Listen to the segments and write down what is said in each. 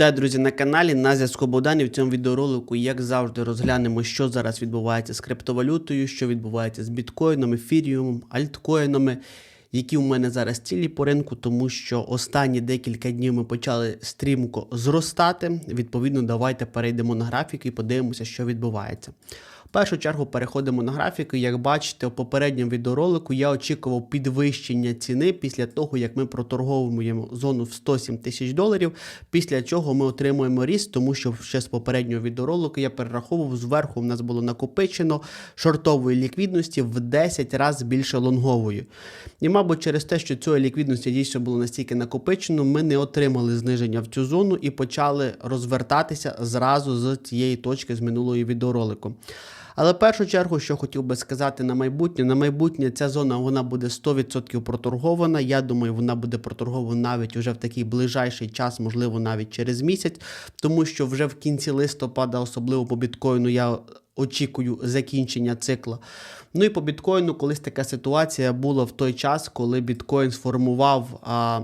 Вітаю, друзі, на каналі на зв'язку Богдан і в цьому відеоролику, як завжди, розглянемо, що зараз відбувається з криптовалютою, що відбувається з біткоїном, ефіріумом, альткоїнами, які у мене зараз цілі по ринку, тому що останні декілька днів ми почали стрімко зростати. Відповідно, давайте перейдемо на графіки і подивимося, що відбувається. В першу чергу переходимо на графіки. Як бачите, у попередньому відеоролику я очікував підвищення ціни після того, як ми проторговуємо зону в 107 тисяч доларів, після чого ми отримуємо ріст, тому що ще з попереднього відеоролику я перераховував зверху. У нас було накопичено шортової ліквідності в 10 разів більше лонгової. І, мабуть, через те, що цієї ліквідності дійсно було настільки накопичено, ми не отримали зниження в цю зону і почали розвертатися зразу з цієї точки з минулої відеоролику. Але в першу чергу, що хотів би сказати на майбутнє, на майбутнє ця зона вона буде 100% проторгована. Я думаю, вона буде проторгована навіть уже в такий ближайший час, можливо, навіть через місяць, тому що вже в кінці листопада, особливо по біткоїну, я очікую закінчення цикла. Ну і по біткоїну, колись така ситуація була в той час, коли біткоін сформував. А,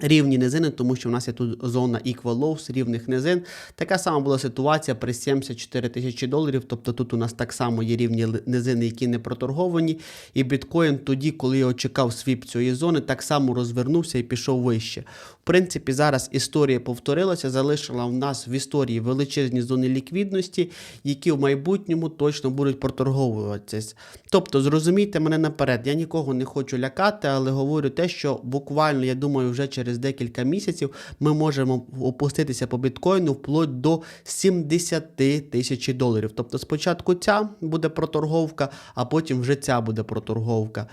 Рівні низини, тому що в нас є тут зона equal lows, рівних низин. Така сама була ситуація при 74 тисячі доларів. Тобто тут у нас так само є рівні низини, які не проторговані. І біткоін тоді, коли я очікав свіп цієї зони, так само розвернувся і пішов вище. Принципі, зараз історія повторилася, залишила в нас в історії величезні зони ліквідності, які в майбутньому точно будуть проторговуватися. Тобто, зрозумійте мене наперед, я нікого не хочу лякати, але говорю те, що буквально, я думаю, вже через декілька місяців ми можемо опуститися по біткоїну вплоть до 70 тисяч доларів. Тобто спочатку ця буде проторговка, а потім вже ця буде проторговка.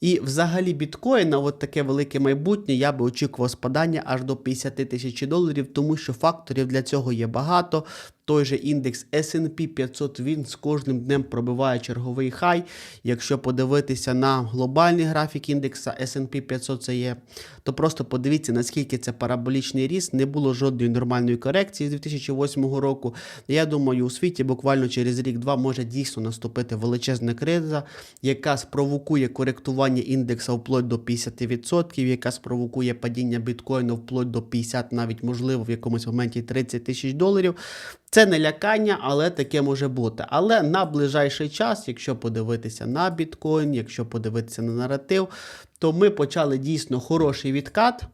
І взагалі біткоїна, от таке велике майбутнє я би очікував спадання аж до 50 тисяч доларів, тому що факторів для цього є багато. Той же індекс SP 500 він з кожним днем пробиває черговий хай. Якщо подивитися на глобальний графік індекса SP 500 це є, то просто подивіться, наскільки це параболічний ріст. Не було жодної нормальної корекції з 2008 року. Я думаю, у світі буквально через рік-два може дійсно наступити величезна криза, яка спровокує коректування індекса вплоть до 50%, яка спровокує падіння біткоїну вплоть до 50, навіть можливо в якомусь моменті 30 тисяч доларів. Це не лякання, але таке може бути. Але на ближайший час, якщо подивитися на біткоін, якщо подивитися на наратив, то ми почали дійсно хороший відкат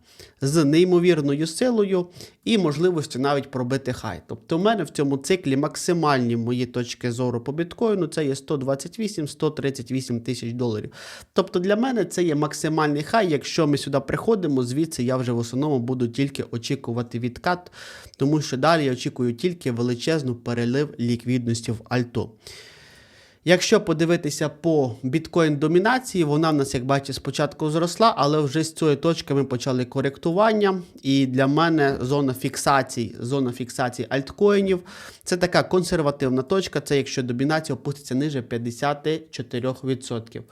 з неймовірною силою і можливістю навіть пробити хай. Тобто, у мене в цьому циклі максимальні мої точки зору по біткоїну це є 128-138 тисяч доларів. Тобто для мене це є максимальний хай. Якщо ми сюди приходимо, звідси я вже в основному буду тільки очікувати відкат, тому що далі я очікую тільки величезну перелив ліквідності в альто. Якщо подивитися по біткоін-домінації, вона в нас, як бачите, спочатку зросла, але вже з цієї точки ми почали коректування. І для мене зона фіксації, зона фіксації альткоїнів це така консервативна точка. Це якщо домінація опуститься ниже 54%.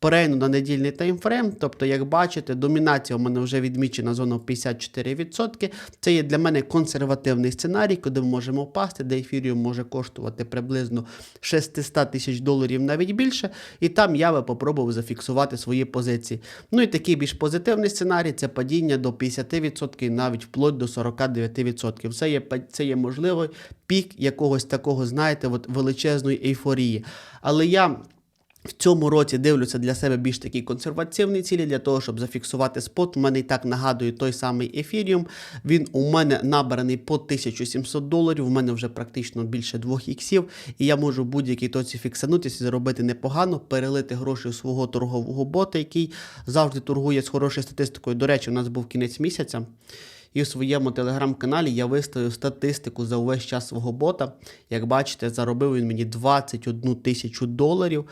Перейду на недільний таймфрейм, тобто, як бачите, домінація у мене вже відмічена зона в 54%. Це є для мене консервативний сценарій, куди ми можемо впасти, де ефіріум може коштувати приблизно 600 тисяч доларів навіть більше. І там я би попробував зафіксувати свої позиції. Ну і такий більш позитивний сценарій це падіння до 50%, навіть вплоть до 49%. Це є це є можливий пік якогось такого, знаєте, от величезної ейфорії. Але я. В цьому році дивлюся для себе більш такі консервативні цілі для того, щоб зафіксувати спот. У мене і так нагадую той самий ефіріум. Він у мене набраний по 1700 доларів. У мене вже практично більше двох іксів, і я можу будь-якій тоці фіксанутися, заробити непогано, перелити гроші у свого торгового бота, який завжди торгує з хорошою статистикою. До речі, у нас був кінець місяця. І в своєму телеграм-каналі я виставив статистику за увесь час свого бота. Як бачите, заробив він мені 21 тисячу доларів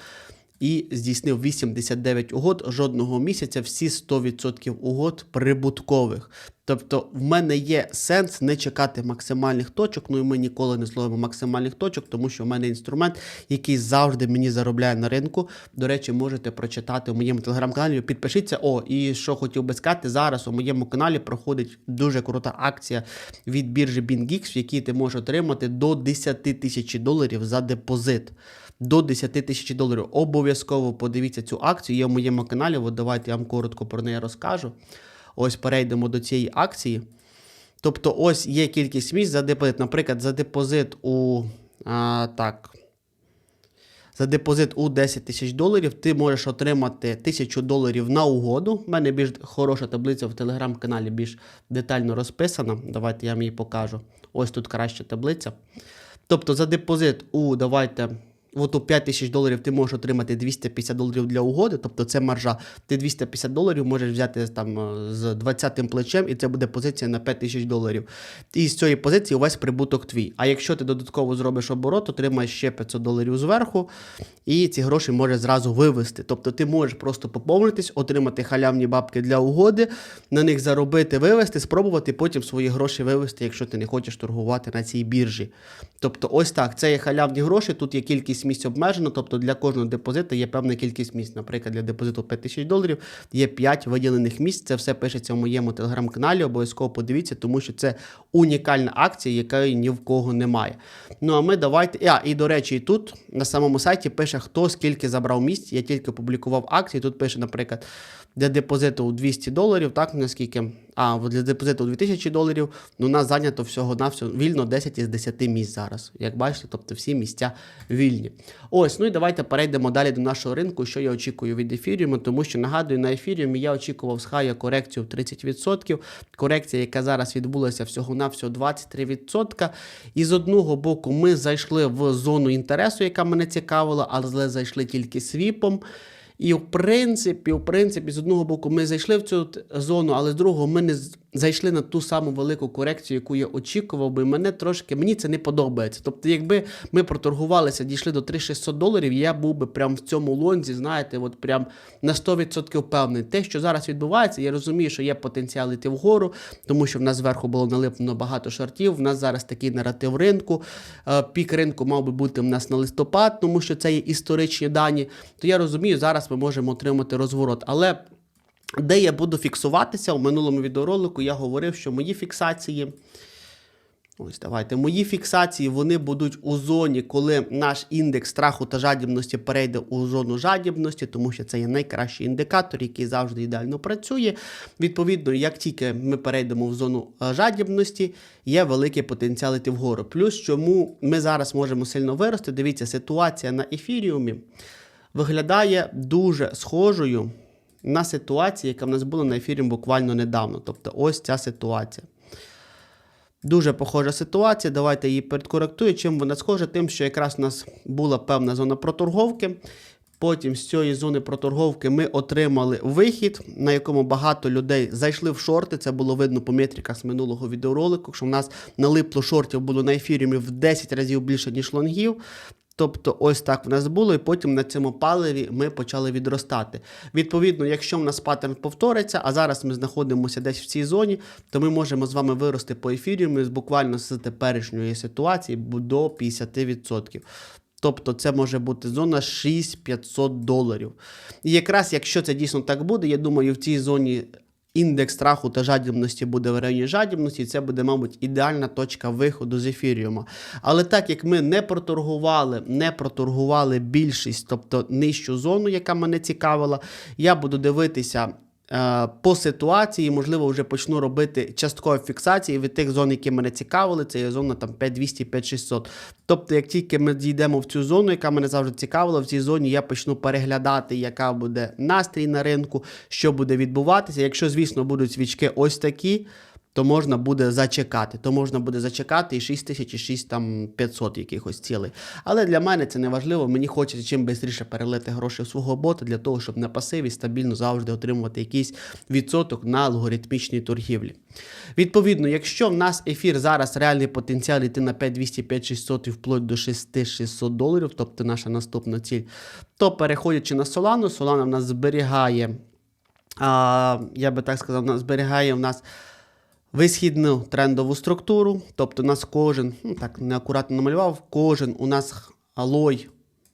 і здійснив 89 угод жодного місяця, всі 100% угод прибуткових. Тобто в мене є сенс не чекати максимальних точок. Ну і ми ніколи не зловимо максимальних точок, тому що в мене інструмент, який завжди мені заробляє на ринку. До речі, можете прочитати у моєму телеграм-каналі. Підпишіться. О, і що хотів би сказати, зараз у моєму каналі проходить дуже крута акція від біржі BingX, в якій ти можеш отримати до 10 тисяч доларів за депозит до 10 тисяч доларів. Обов'язково подивіться цю акцію. Є в моєму каналі. От давайте я вам коротко про неї розкажу. Ось перейдемо до цієї акції. Тобто, ось є кількість місць за депозит. Наприклад, за депозит у а, так. За депозит у 10 тисяч доларів ти можеш отримати 1000 доларів на угоду. У мене більш хороша таблиця в телеграм-каналі, більш детально розписана. Давайте я вам її покажу. Ось тут краща таблиця. Тобто за депозит у давайте. От у 5 тисяч доларів ти можеш отримати 250 доларів для угоди, тобто це маржа. Ти 250 доларів можеш взяти там з 20 плечем, і це буде позиція на 5 тисяч доларів. І з цієї позиції увесь прибуток твій. А якщо ти додатково зробиш оборот, отримаєш ще 500 доларів зверху, і ці гроші можеш зразу вивести. Тобто ти можеш просто поповнитись, отримати халявні бабки для угоди, на них заробити, вивести, спробувати потім свої гроші вивести, якщо ти не хочеш торгувати на цій біржі. Тобто, ось так, це є халявні гроші, тут є кількість місць обмежено, тобто для кожного депозиту є певна кількість місць. Наприклад, для депозиту 5 тисяч доларів є 5 виділених місць. Це все пишеться в моєму телеграм-каналі. Обов'язково подивіться, тому що це унікальна акція, якої ні в кого немає. Ну а ми давайте. А, і до речі, і тут на самому сайті пише, хто скільки забрав місць. Я тільки публікував акції. Тут пише, наприклад, для депозиту у 200 доларів, так наскільки. А для депозиту у 2000 доларів ну, у нас зайнято всього на всього вільно 10 із 10 місць зараз. Як бачите, тобто всі місця вільні. Ось, ну і давайте перейдемо далі до нашого ринку, що я очікую від ефіріуму, тому що нагадую, на ефіріумі я очікував з хая корекцію в 30%. Корекція, яка зараз відбулася всього на всього 23%. І з одного боку, ми зайшли в зону інтересу, яка мене цікавила, але зайшли тільки свіпом. І в принципі, в принципі, з одного боку, ми зайшли в цю зону, але з другого ми не зайшли на ту саму велику корекцію, яку я очікував, би мене трошки мені це не подобається. Тобто, якби ми проторгувалися, дійшли до 3600 доларів, я був би прям в цьому лонзі, знаєте, от прям на 100% впевнений. Те, що зараз відбувається, я розумію, що є потенціал йти вгору, тому що в нас зверху було налиплено багато шортів. В нас зараз такий наратив ринку. Е, Пік ринку мав би бути в нас на листопад, тому що це є історичні дані. То я розумію, зараз ми можемо отримати розворот. Але де я буду фіксуватися у минулому відеоролику, я говорив, що мої фіксації. Ось давайте. Мої фіксації вони будуть у зоні, коли наш індекс страху та жадібності перейде у зону жадібності, тому що це є найкращий індикатор, який завжди ідеально працює. Відповідно, як тільки ми перейдемо в зону е, жадібності, є великий потенціал йти вгору. Плюс, чому ми зараз можемо сильно вирости. Дивіться, ситуація на ефіріумі виглядає дуже схожою на ситуацію, яка в нас була на ефірі буквально недавно. Тобто, ось ця ситуація. Дуже похожа ситуація. Давайте її підкоректую. Чим вона схожа? Тим, що якраз у нас була певна зона проторговки. Потім з цієї зони проторговки ми отримали вихід, на якому багато людей зайшли в шорти. Це було видно по метриках з минулого відеоролику, що в нас налипло шортів було на ефіріумі в 10 разів більше, ніж лонгів. Тобто, ось так в нас було, і потім на цьому паливі ми почали відростати. Відповідно, якщо в нас паттерн повториться, а зараз ми знаходимося десь в цій зоні, то ми можемо з вами вирости по ефіріумі з буквально з теперішньої ситуації до 50%. Тобто це може бути зона 6500 доларів. І якраз якщо це дійсно так буде, я думаю, в цій зоні індекс страху та жадібності буде в районі жадібності, і це буде, мабуть, ідеальна точка виходу з ефіріума. Але так як ми не проторгували, не проторгували більшість, тобто нижчу зону, яка мене цікавила, я буду дивитися. Е, По ситуації, можливо, вже почну робити часткові фіксації від тих зон, які мене цікавили. Це є зона там 5200, 5600. Тобто, як тільки ми дійдемо в цю зону, яка мене завжди цікавила, в цій зоні я почну переглядати, яка буде настрій на ринку, що буде відбуватися. Якщо, звісно, будуть свічки ось такі, то можна буде зачекати. То можна буде зачекати і 6 тисяч, і 6 там 500 якихось цілей. Але для мене це не важливо. Мені хочеться чим швидше перелити гроші в свого бота для того, щоб на пасиві стабільно завжди отримувати якийсь відсоток на алгоритмічній торгівлі. Відповідно, якщо в нас ефір зараз реальний потенціал йти на 5200, 5600 і вплоть до 6600 доларів, тобто наша наступна ціль, то переходячи на Solana, Solana в нас зберігає, а, я би так сказав, зберігає в нас висхідну трендову структуру, тобто у нас кожен, ну так неакуратно намалював, кожен у нас лой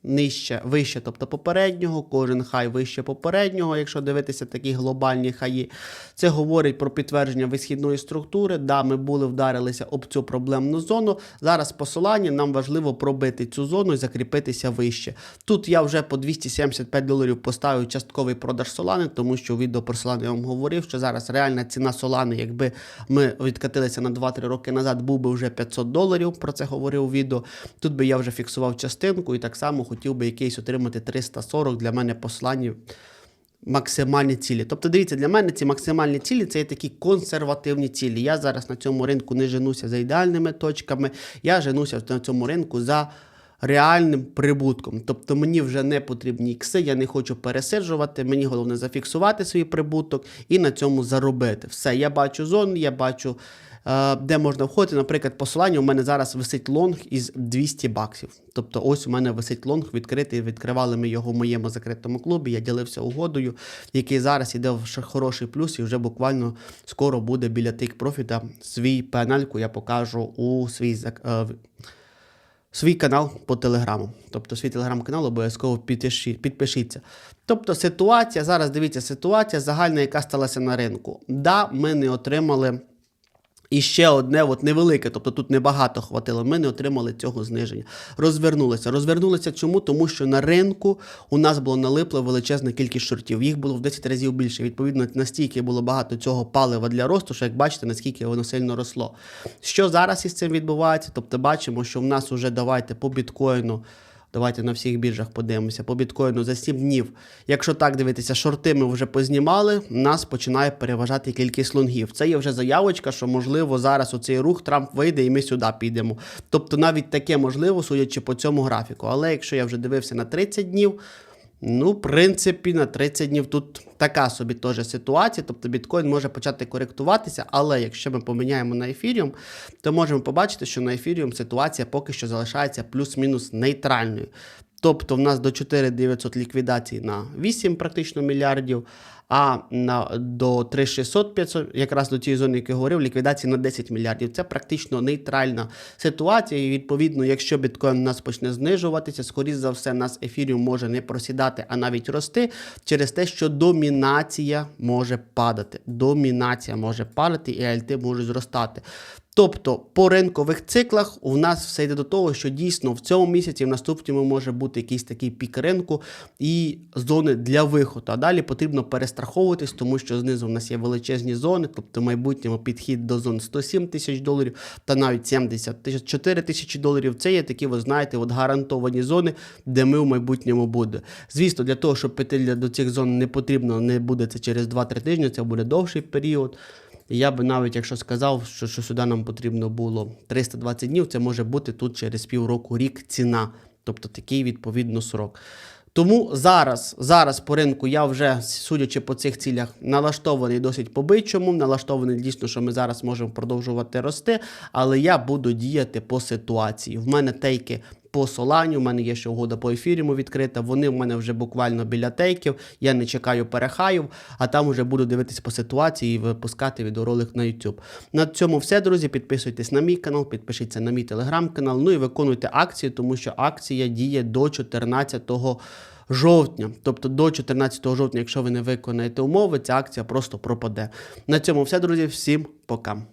нижче, вище, тобто попереднього, кожен хай вище попереднього, якщо дивитися такі глобальні хаї. Це говорить про підтвердження висхідної структури. Да, ми були вдарилися об цю проблемну зону. Зараз посилання нам важливо пробити цю зону і закріпитися вище. Тут я вже по 275 доларів поставив частковий продаж Солани, тому що відео про Солану я вам говорив, що зараз реальна ціна Солани, якби ми відкатилися на 2-3 роки назад, був би вже 500 доларів. Про це говорив відео. Тут би я вже фіксував частинку і так само хотів би якийсь отримати 340 для мене послання максимальні цілі. Тобто, дивіться, для мене ці максимальні цілі це є такі консервативні цілі. Я зараз на цьому ринку не женуся за ідеальними точками, я женуся на цьому ринку за. Реальним прибутком. Тобто мені вже не потрібні ікси, я не хочу пересиджувати, мені головне зафіксувати свій прибуток і на цьому заробити. Все, я бачу зону, я бачу, де можна входити. Наприклад, посилання у мене зараз висить лонг із 200 баксів. Тобто, ось у мене висить лонг відкритий. Відкривали ми його в моєму закритому клубі. Я ділився угодою, який зараз іде в хороший плюс, і вже буквально скоро буде біля тик профіта. Свій пенальку я покажу у свій е, свій канал по телеграму. Тобто свій телеграм-канал обов'язково підпишіться. Тобто ситуація, зараз дивіться, ситуація загальна, яка сталася на ринку. Да, ми не отримали. І ще одне, от невелике, тобто тут небагато хватило. Ми не отримали цього зниження. Розвернулися. Розвернулися чому? Тому що на ринку у нас було налипло величезна кількість шортів. Їх було в 10 разів більше. Відповідно, настільки було багато цього палива для росту, що як бачите, наскільки воно сильно росло. Що зараз із цим відбувається? Тобто, бачимо, що в нас уже давайте по біткоїну. Давайте на всіх біржах подивимося. По біткоїну за 7 днів. Якщо так дивитися, шорти ми вже познімали, нас починає переважати кількість лонгів. Це є вже заявочка, що можливо зараз у цей рух Трамп вийде і ми сюди підемо. Тобто навіть таке можливо, судячи по цьому графіку. Але якщо я вже дивився на 30 днів, Ну, в принципі, на 30 днів тут така собі теж ситуація. Тобто біткоін може почати коректуватися, але якщо ми поміняємо на ефіріум, то можемо побачити, що на ефіріум ситуація поки що залишається плюс-мінус нейтральною. Тобто в нас до 4900 ліквідацій на 8 практично мільярдів, а на до 3600 500, якраз до цієї зони, яку я говорив, ліквідації на 10 мільярдів. Це практично нейтральна ситуація. І відповідно, якщо біткоін у нас почне знижуватися, скоріш за все, нас ефіріум може не просідати, а навіть рости через те, що домінація може падати. Домінація може падати, і альти можуть зростати. Тобто по ринкових циклах у нас все йде до того, що дійсно в цьому місяці, в наступному може бути якийсь такий пік ринку і зони для виходу. А далі потрібно перестраховуватись, тому що знизу в нас є величезні зони, тобто в майбутньому підхід до зон 107 тисяч доларів та навіть 70 тисяч 4 тисячі доларів. Це є такі, ви знаєте, от гарантовані зони, де ми в майбутньому буде. Звісно, для того, щоб піти до цих зон не потрібно, не буде це через 2-3 тижні, це буде довший період. Я би навіть, якщо сказав, що, що сюди нам потрібно було 320 днів, це може бути тут через півроку рік ціна. Тобто такий відповідно срок. Тому зараз, зараз по ринку я вже, судячи по цих цілях, налаштований досить по-бичому, налаштований дійсно, що ми зараз можемо продовжувати рости, але я буду діяти по ситуації. В мене тейки по Солані, у мене є ще угода по ефіріму відкрита. Вони в мене вже буквально біля тейків. Я не чекаю перехаїв, а там вже буду дивитись по ситуації і випускати відеоролик на YouTube. На цьому все, друзі. Підписуйтесь на мій канал, підпишіться на мій телеграм-канал. Ну і виконуйте акцію, тому що акція діє до 14 жовтня. Тобто до 14 жовтня, якщо ви не виконаєте умови, ця акція просто пропаде. На цьому все, друзі. Всім пока.